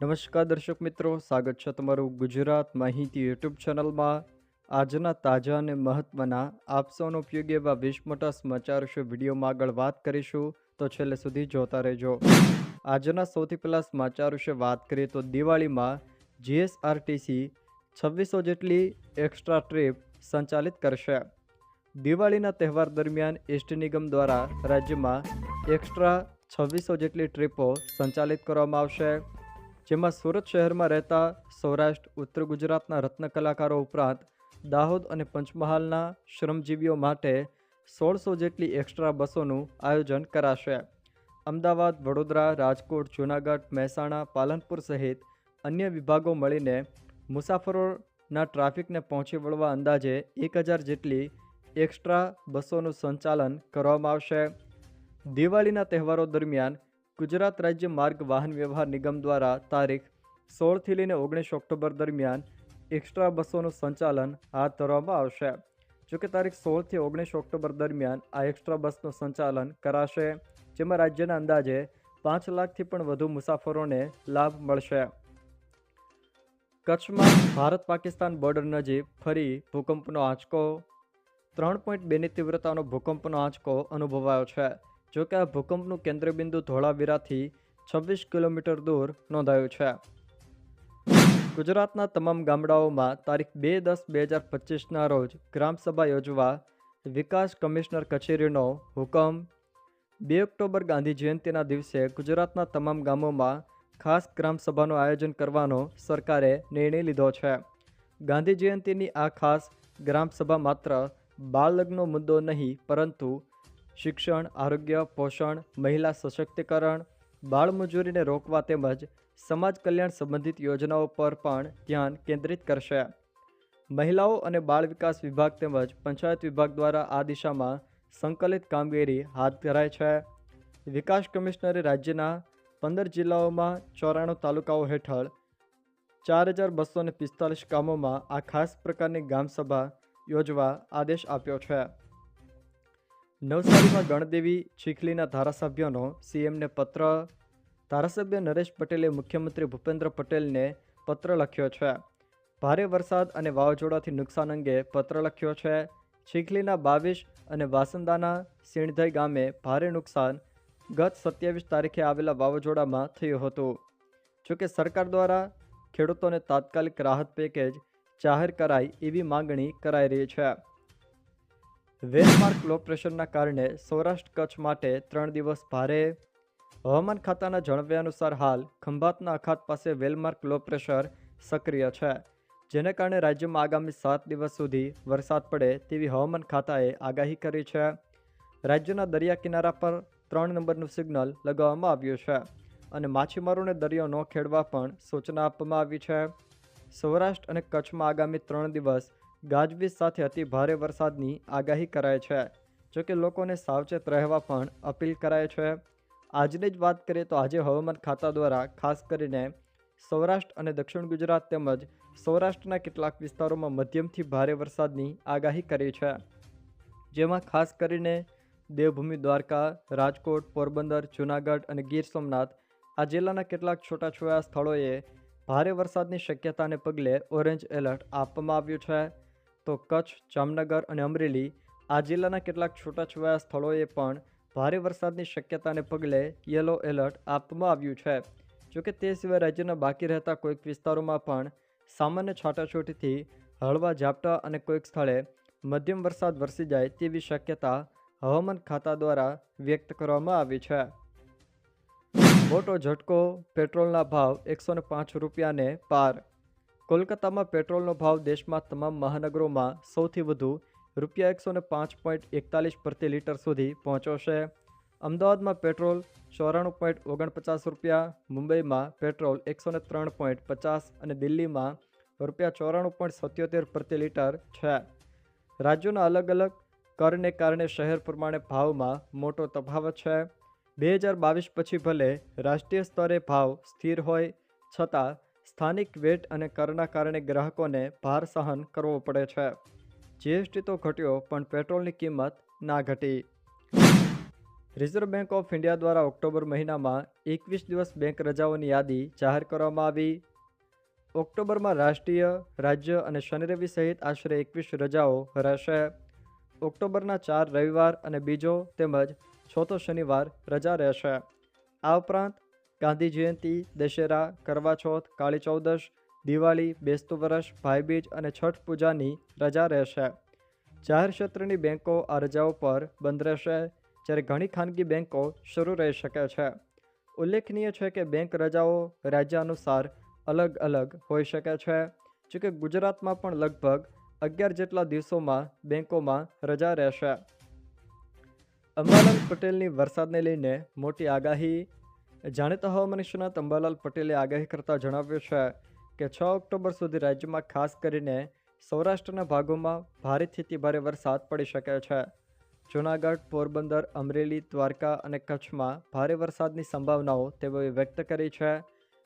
નમસ્કાર દર્શક મિત્રો, સ્વાગત છે તમારું ગુજરાત માહિતી યુટ્યુબ ચેનલમાં. આજના તાજા અને મહત્ત્વના આપસોનો ઉપયોગી એવા વીસ મોટા સમાચાર વિશે વિડીયોમાં આગળ વાત કરીશું, તો છેલ્લે સુધી જોતા રહેજો. આજના સૌથી પહેલાં સમાચાર વિશે વાત કરીએ તો દિવાળીમાં જીએસઆરટીસી છવ્વીસો જેટલી એક્સ્ટ્રા ટ્રીપ સંચાલિત કરશે. દિવાળીના તહેવાર દરમિયાન એસટી નિગમ દ્વારા રાજ્યમાં એક્સ્ટ્રા છવ્વીસો જેટલી ટ્રીપો સંચાલિત કરવામાં આવશે. જેમાં સુરત શહેરમાં રહેતા સૌરાષ્ટ્ર, ઉત્તર ગુજરાતના રત્ન કલાકારો ઉપરાંત દાહોદ અને પંચમહાલના શ્રમજીવીઓ માટે સોળસો જેટલી એક્સ્ટ્રા બસોનું આયોજન કરાશે. અમદાવાદ, વડોદરા, રાજકોટ, જૂનાગઢ, મહેસાણા, પાલનપુર સહિત અન્ય વિભાગો મળીને મુસાફરોના ટ્રાફિકને પહોંચી વળવા અંદાજે એક હજાર જેટલી એક્સ્ટ્રા બસોનું સંચાલન કરવામાં આવશે. દિવાળીના તહેવારો દરમિયાન ગુજરાત રાજ્ય માર્ગ વાહન વ્યવહાર નિગમ દ્વારા તારીખ સોળથી લઈને ઓગણીસ ઓક્ટોબર દરમિયાન એક્સ્ટ્રા બસોનું સંચાલન હાથ ધરવામાં આવશે. જોકે તારીખ સોળથી ઓગણીસ ઓક્ટોબર દરમિયાન આ એક્સ્ટ્રા બસનું સંચાલન કરાશે, જેમાં રાજ્યના અંદાજે પાંચ લાખથી પણ વધુ મુસાફરોને લાભ મળશે. કચ્છમાં ભારત પાકિસ્તાન બોર્ડર નજીક ફરી ભૂકંપનો આંચકો. ત્રણ પોઈન્ટ બેની તીવ્રતાનો ભૂકંપનો આંચકો અનુભવાયો છે. જોકે આ ભૂકંપનું કેન્દ્રબિંદુ ધોળાવીરાથી છવ્વીસ કિલોમીટર દૂર નોંધાયું છે. ગુજરાતના તમામ ગામડાઓમાં તારીખ બે દસ બે હજાર પચીસના રોજ ગ્રામસભા યોજવા વિકાસ કમિશનર કચેરીનો હુકમ. બે ઓક્ટોબર ગાંધી જયંતિના દિવસે ગુજરાતના તમામ ગામોમાં ખાસ ગ્રામસભાનું આયોજન કરવાનો સરકારે નિર્ણય લીધો છે. ગાંધી જયંતિની આ ખાસ ગ્રામસભા માત્ર બાળ મુદ્દો નહીં, પરંતુ શિક્ષણ, આરોગ્ય, પોષણ, મહિલા સશક્તિકરણ બાળમજૂરીને રોકવા તેમજ સમાજ કલ્યાણ સંબંધિત યોજનાઓ પર પણ ધ્યાન કેન્દ્રિત કરશે. મહિલાઓ અને બાળ વિકાસ વિભાગ તેમજ પંચાયત વિભાગ દ્વારા આ દિશામાં સંકલિત કામગીરી હાથ ધરાય છે. વિકાસ કમિશનરે રાજ્યના પંદર જિલ્લાઓમાં ચોરાણું તાલુકાઓ હેઠળ ચાર હજાર બસો ને પિસ્તાલીસ ગામોમાં આ ખાસ પ્રકારની ગામસભા યોજવા આદેશ આપ્યો છે. નવસારીમાં ગણદેવી ચીખલીના ધારાસભ્યોનો સીએમને પત્ર ધારાસભ્ય નરેશ પટેલે મુખ્યમંત્રી ભૂપેન્દ્ર પટેલને પત્ર લખ્યો છે. ભારે વરસાદ અને વાવાઝોડાથી નુકસાન અંગે પત્ર લખ્યો છે. ચીખલીના બાવીસ અને વાસંદાના સિણધઈ ગામે ભારે નુકસાન. ગત સત્યાવીસ તારીખે આવેલા વાવાઝોડામાં થયું હતું. જોકે સરકાર દ્વારા ખેડૂતોને તાત્કાલિક રાહત પેકેજ જાહેર કરાય એવી માંગણી કરાઈ રહી છે. વેલમાર્ક લો પ્રેશરના કારણે સૌરાષ્ટ્ર કચ્છ માટે ત્રણ દિવસ ભારે હવામાન ખાતાના જણાવ્યા અનુસાર હાલ ખંભાતના અખાત પાસે વેલમાર્ક લો પ્રેશર સક્રિય છે, જેને કારણે રાજ્યમાં આગામી સાત દિવસ સુધી વરસાદ પડે તેવી હવામાન ખાતાએ આગાહી કરી છે. રાજ્યના દરિયા કિનારા પર ત્રણ નંબરનું સિગ્નલ લગાવવામાં આવ્યું છે અને માછીમારોને દરિયો ન ખેડવા પણ સૂચના આપવામાં આવી છે. સૌરાષ્ટ્ર અને કચ્છમાં આગામી ત્રણ દિવસ ગાજવીજ સાથે અતિ ભારે વરસાદની આગાહી કરાય છે. જોકે લોકોને સાવચેત રહેવા પણ અપીલ કરાય છે. આજની જ વાત કરીએ તો આજે હવામાન ખાતા દ્વારા ખાસ કરીને સૌરાષ્ટ્ર અને દક્ષિણ ગુજરાત તેમજ સૌરાષ્ટ્રના કેટલાક વિસ્તારોમાં મધ્યમથી ભારે વરસાદની આગાહી કરી છે. જેમાં ખાસ કરીને દેવભૂમિ, દ્વારકા, રાજકોટ, પોરબંદર, જૂનાગઢ અને ગીર સોમનાથ આ જિલ્લાના કેટલાક છૂટાછવાયા સ્થળોએ ભારે વરસાદની શક્યતાને પગલે ઓરેન્જ એલર્ટ આપવામાં આવ્યું છે. તો કચ્છ, જામનગર અને અમરેલી આ જિલ્લાના કેટલાક છૂટાછવાયા સ્થળોએ પણ ભારે વરસાદની શક્યતાને પગલે યલો એલર્ટ આપવામાં આવ્યું છે. જોકે તે સિવાય રાજ્યના બાકી રહેતા કોઈક વિસ્તારોમાં પણ સામાન્ય છાંટાછૂટીથી હળવા ઝાપટા અને કોઈક સ્થળે મધ્યમ વરસાદ વરસી જાય તેવી શક્યતા હવામાન ખાતા દ્વારા વ્યક્ત કરવામાં આવી છે. મોટો ઝટકો પેટ્રોલના ભાવ એકસો પાંચ રૂપિયાને પાર કોલકાતામાં પેટ્રોલનો ભાવ દેશમાં તમામ મહાનગરોમાં સૌથી વધુ રૂપિયા એકસો ને પાંચ પોઈન્ટ એકતાલીસ પ્રતિ લીટર સુધી પહોંચ્યો છે. અમદાવાદમાં પેટ્રોલ ચોરાણું પોઈન્ટ ઓગણપચાસ રૂપિયા, મુંબઈમાં પેટ્રોલ એકસો ને ત્રણ પોઈન્ટ પચાસ અને દિલ્હીમાં રૂપિયા ચોરાણું પોઈન્ટ સત્યોતેર પ્રતિ લીટર છે. રાજ્યોના અલગ અલગ કરને કારણે શહેર પ્રમાણે ભાવમાં મોટો તફાવત છે. બે હજાર બાવીસ પછી ભલે રાષ્ટ્રીય સ્તરે ભાવ સ્થિર હોય, છતાં સ્થાનિક વેટ અને કરના કારણે ગ્રાહકોને ભાર સહન કરવો પડે છે. જીએસટી તો ઘટ્યો, પણ પેટ્રોલની કિંમત ના ઘટી. રિઝર્વ બેંક ઓફ ઇન્ડિયા દ્વારા ઓક્ટોબર મહિનામાં એકવીસ દિવસ બેંક રજાઓની યાદી જાહેર કરવામાં આવી. ઓક્ટોબરમાં રાષ્ટ્રીય, રાજ્ય અને શનિ રવિ સહિત આશરે એકવીસ રજાઓ રહેશે. ઓક્ટોબરના ચાર રવિવાર અને બીજો તેમજ ચોથો શનિવાર રજા રહેશે. આ ઉપરાંત ગાંધી જયંતિ દશેરા કરવા ચોથ કાળી ચૌદશ દિવાળી, બેસતું વરસ, ભાઈબીજ અને છઠ પૂજાની રજા રહેશે. જાહેર ક્ષેત્રની બેન્કો આ રજાઓ પર બંધ રહેશે, જ્યારે ઘણી ખાનગી બેન્કો શરૂ રહી શકે છે. ઉલ્લેખનીય છે કે બેંક રજાઓ રાજ્ય અનુસાર અલગ અલગ હોઈ શકે છે, જોકે ગુજરાતમાં પણ લગભગ અગિયાર જેટલા દિવસોમાં બેંકોમાં રજા રહેશે. અંબાલાલ પટેલની વરસાદને લઈને મોટી આગાહી જાણીતા હવામાન નિષ્ણાત અંબાલાલ પટેલે આગાહી કરતા જણાવ્યું છે કે છ ઓક્ટોબર સુધી રાજ્યમાં ખાસ કરીને સૌરાષ્ટ્રના ભાગોમાં ભારેથી ભારે વરસાદ પડી શકે છે. જૂનાગઢ, પોરબંદર, અમરેલી, દ્વારકા અને કચ્છમાં ભારે વરસાદની સંભાવનાઓ તેઓએ વ્યક્ત કરી છે.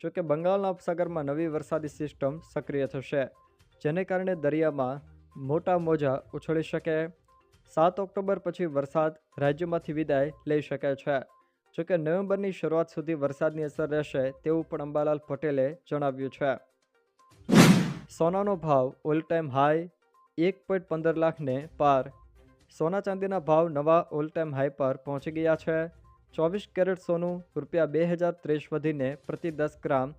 જોકે બંગાળના ઉપસાગરમાં નવી વરસાદી સિસ્ટમ સક્રિય થશે, જેને કારણે દરિયામાં મોટા મોજા ઉછળી શકે. સાત ઓક્ટોબર પછી વરસાદ રાજ્યમાંથી વિદાય લઈ શકે છે. જોકે નવેમ્બરની શરૂઆત સુધી વરસાદની અસર રહેશે તેવું પણ અંબાલાલ પટેલે જણાવ્યું છે. સોનાનો ભાવ ઓલ ટાઈમ હાઈ એક પોઈન્ટ પંદર લાખને પાર. સોના ચાંદીના ભાવ નવા ઓલ ટાઈમ હાઈ પર પહોંચી ગયા છે. ચોવીસ કેરેટ સોનું રૂપિયા બે હજાર ત્રીસ વધીને પ્રતિ દસ ગ્રામ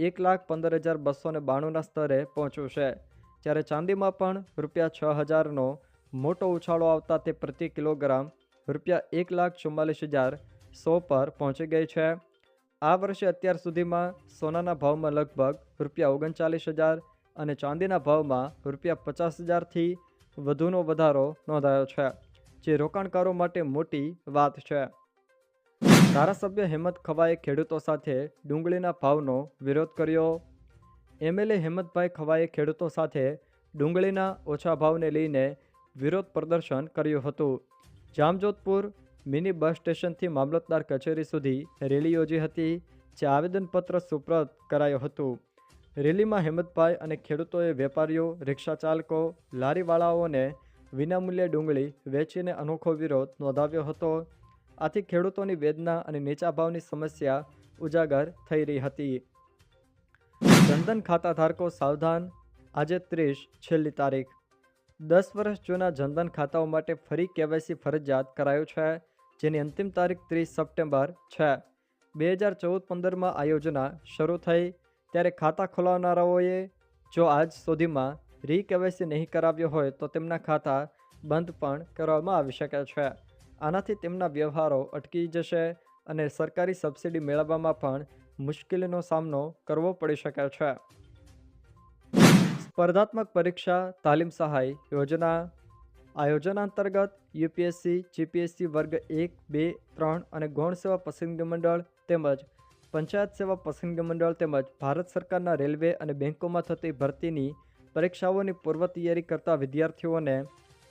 એક લાખ પંદર હજાર બસો ને બાણુંના સ્તરે પહોંચ્યું છે. જ્યારે ચાંદીમાં પણ રૂપિયા છ હજારનો મોટો ઉછાળો આવતા તે પ્રતિ કિલોગ્રામ રૂપિયા એક લાખ ચુમ્માલીસ હજાર સો પર પહોંચી ગઈ છે. આ વર્ષે અત્યાર સુધીમાં સોનાના ભાવમાં લગભગ રૂપિયા ઓગણચાલીસ હજાર અને ચાંદીના ભાવમાં રૂપિયા પચાસ હજારથી વધુનો વધારો નોંધાયો છે, જે રોકાણકારો માટે મોટી વાત છે. ધારાસભ્ય હેમંત ખવાએ ખેડૂતો સાથે ડુંગળીના ભાવનો વિરોધ કર્યો. એમએલએ હેમંતભાઈ ખવાએ ખેડૂતો સાથે ડુંગળીના ઓછા ભાવને લઈને વિરોધ પ્રદર્શન કર્યું હતું. જામજોધપુર મિની બસ સ્ટેશનથી મામલતદાર કચેરી સુધી રેલી યોજી હતી, જે આવેદનપત્ર સુપ્રત કરાયું હતું. રેલીમાં હેમંતભાઈ અને ખેડૂતોએ વેપારીઓ રિક્ષા ચાલકો લારીવાળાઓને વિનામૂલ્યે ડુંગળી વેચીને અનોખો વિરોધ નોંધાવ્યો હતો. આથી ખેડૂતોની વેદના અને નીચા ભાવની સમસ્યા ઉજાગર થઈ રહી હતી. જનધન ખાતા ધારકો સાવધાન, આજે ત્રીસ, છેલ્લી તારીખ. દસ વર્ષ જૂના જનધન ખાતાઓ માટે ફરી કેવાયસી ફરજિયાત કરાયું છે. જેની અંતિમ તારીખ ત્રીસ સપ્ટેમ્બર છે. બે હજાર ચૌદ પંદરમાં આ યોજના શરૂ થઈ, ત્યારે ખાતા ખોલાવનારાઓએ જો આજ સુધીમાં રીકેવાયસી નહીં કરાવ્યો હોય તો તેમના ખાતા બંધ પણ કરવામાં આવી શકે છે. આનાથી તેમના વ્યવહારો અટકી જશે અને સરકારી સબસિડી મેળવવામાં પણ મુશ્કેલીનો સામનો કરવો પડી શકે છે. સ્પર્ધાત્મક પરીક્ષા, તાલીમ સહાય યોજના, આ યોજના અંતર્ગત યુપીએસસી, જીપીએસસી વર્ગ એક, બે, ત્રણ અને ગૌણ સેવા પસંદગી મંડળ તેમજ પંચાયત સેવા પસંદગી મંડળ તેમજ ભારત સરકારના રેલવે અને બેંકોમાં થતી ભરતીની પરીક્ષાઓની પૂર્વ તૈયારી કરતા વિદ્યાર્થીઓને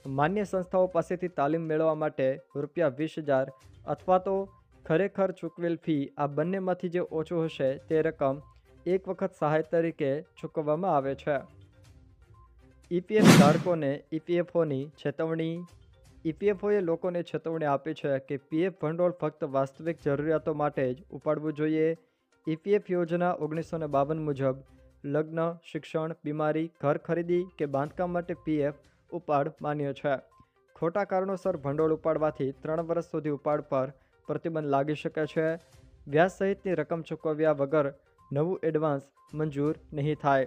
માન્ય સંસ્થાઓ પાસેથી તાલીમ મેળવવા માટે રૂપિયા વીસ હજાર અથવા તો ખરેખર ચૂકવેલ ફી આ બંનેમાંથી જે ઓછું હશે તે રકમ એક વખત સહાય તરીકે ચૂકવવામાં આવે છે. ઈપીએફ ધારકોને ઈપીએફઓની ચેતવણી ઈપીએફઓએ લોકોને ચેતવણી આપી છે કે પીએફ ભંડોળ ફક્ત વાસ્તવિક જરૂરિયાતો માટે જ ઉપાડવું જોઈએ. ઈપીએફ યોજના ઓગણીસો ને બાવન મુજબ લગ્ન, શિક્ષણ, બીમારી, ઘર ખરીદી કે બાંધકામ માટે પીએફ ઉપાડ માન્ય છે. ખોટા કારણોસર ભંડોળ ઉપાડવાથી ત્રણ વર્ષ સુધી ઉપાડ પર પ્રતિબંધ લાગી શકે છે. વ્યાજ સહિતની રકમ ચૂકવ્યા વગર નવું એડવાન્સ મંજૂર નહીં થાય.